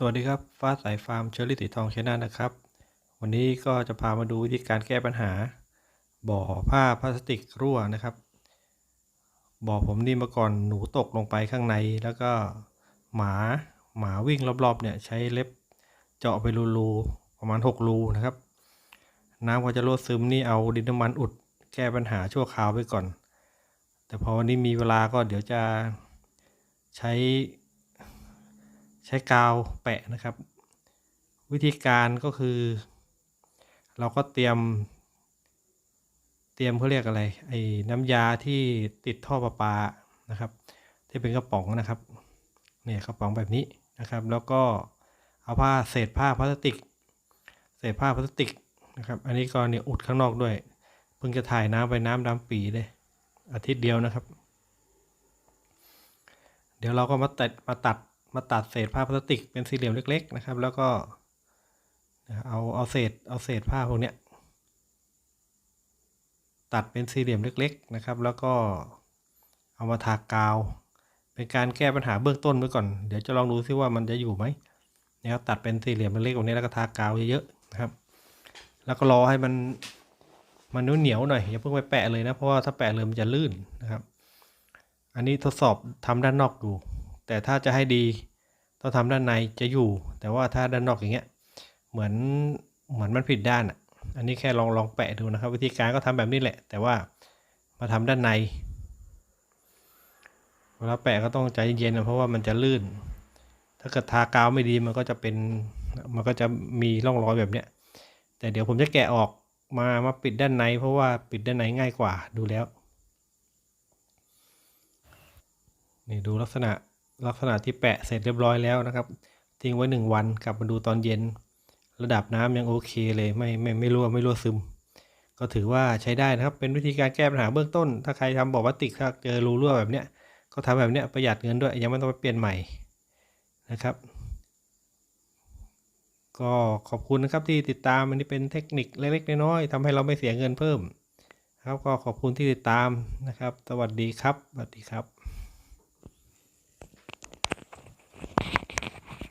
สวัสดีครับ ฟ้าสายฟาร์มเชอรี่สีทองชนะนะครับ วันนี้ก็จะพามาดูวิธีการแก้ปัญหา บ่อผ้าพลาสติกรั่วนะครับ บ่อผมนี่เมื่อก่อนหนูตกลงไปข้างใน แล้วก็หมาหมาวิ่งรอบๆเนี่ยใช้เล็บเจาะไปรูๆประมาณ 6 รูนะครับ น้ำก็จะรั่วซึมนี่เอาดินน้ำมันอุดแก้ปัญหาชั่วคราวไปก่อน แต่พอวันนี้มีเวลาก็เดี๋ยวจะใช้ ใช้กาวแปะนะครับ วิธีการก็คือ เราก็เตรียม เตรียมเขาเรียกอะไรไอ้น้ำยาที่ติดท่อประปานะครับ ที่เป็นกระป๋องนะครับเนี่ยกระป๋องแบบนี้นะครับ แล้วก็เอาผ้าเศษผ้าพลาสติก เศษผ้าพลาสติกนะครับ อันนี้ก็เนี่ยอุดข้างนอกด้วยเพิ่งจะถ่ายน้ำไปน้ำดำปีเลยอาทิตย์เดียวนะครับ เดี๋ยวเราก็มาตัดมาตัด มาตัดเศษผ้าพลาสติกเป็นสี่เหลี่ยมเล็ก ๆ นะครับ แล้วก็เอาเอาเศษเอาเศษผ้าพวกเนี้ยตัดเป็นสี่เหลี่ยมเล็ก ๆ นะครับ แล้วก็เอามาทากาว เป็นการแก้ปัญหาเบื้องต้นไว้ก่อน เดี๋ยวจะลองดูซิว่ามันจะอยู่ไหมนะครับตัดเป็นสี่เหลี่ยมเล็กๆแบบนี้แล้วก็ทากาวเยอะๆนะครับ แล้วก็รอให้มันมันนุ่นเหนียวหน่อยอย่าเพิ่งไปแปะเลยนะเพราะว่าถ้าแปะเลยมันจะลื่นนะครับ อันนี้ทดสอบทำด้านนอกดู แต่ถ้าจะให้ดี ต้องทำด้านในจะอยู่ แต่ว่าถ้าด้านนอกอย่างเงี้ยเหมือนเหมือนมันผิดด้านอะอันนี้แค่ลองลองแปะดูนะครับ วิธีการก็ทำแบบนี้แหละ แต่ว่ามาทำด้านในเวลาแปะก็ต้องใจเย็นนะเพราะว่ามันจะลื่น ถ้าเกิดทากาวไม่ดีมันก็จะเป็นมันก็จะมีร่องรอยแบบเนี้ยแต่เดี๋ยวผมจะแกะออกมามาปิดด้านใน เพราะว่าปิดด้านในง่ายกว่าดูแล้ว นี่ดูลักษณะ ลักษณะที่แปะเสร็จเรียบร้อยแล้วนะครับ ทิ้งไว้หนึ่งวันกลับมาดูตอนเย็น ระดับน้ำยังโอเคเลยไม่ไม่ไม่รั่วไม่รั่วซึม ก็ถือว่าใช้ได้นะครับ เป็นวิธีการแก้ปัญหาเบื้องต้น ถ้าใครทำบ่อพลาสติกถ้าเจอรูรั่วแบบเนี้ยก็ทำแบบเนี้ยประหยัดเงินด้วยยังไม่ต้องไปเปลี่ยนใหม่นะครับ ก็ขอบคุณนะครับที่ติดตามอันนี้เป็นเทคนิคเล็กๆน้อยๆทำให้เราไม่เสียเงินเพิ่มครับก็ขอบคุณที่ติดตามนะครับ สวัสดีครับ สวัสดีครับ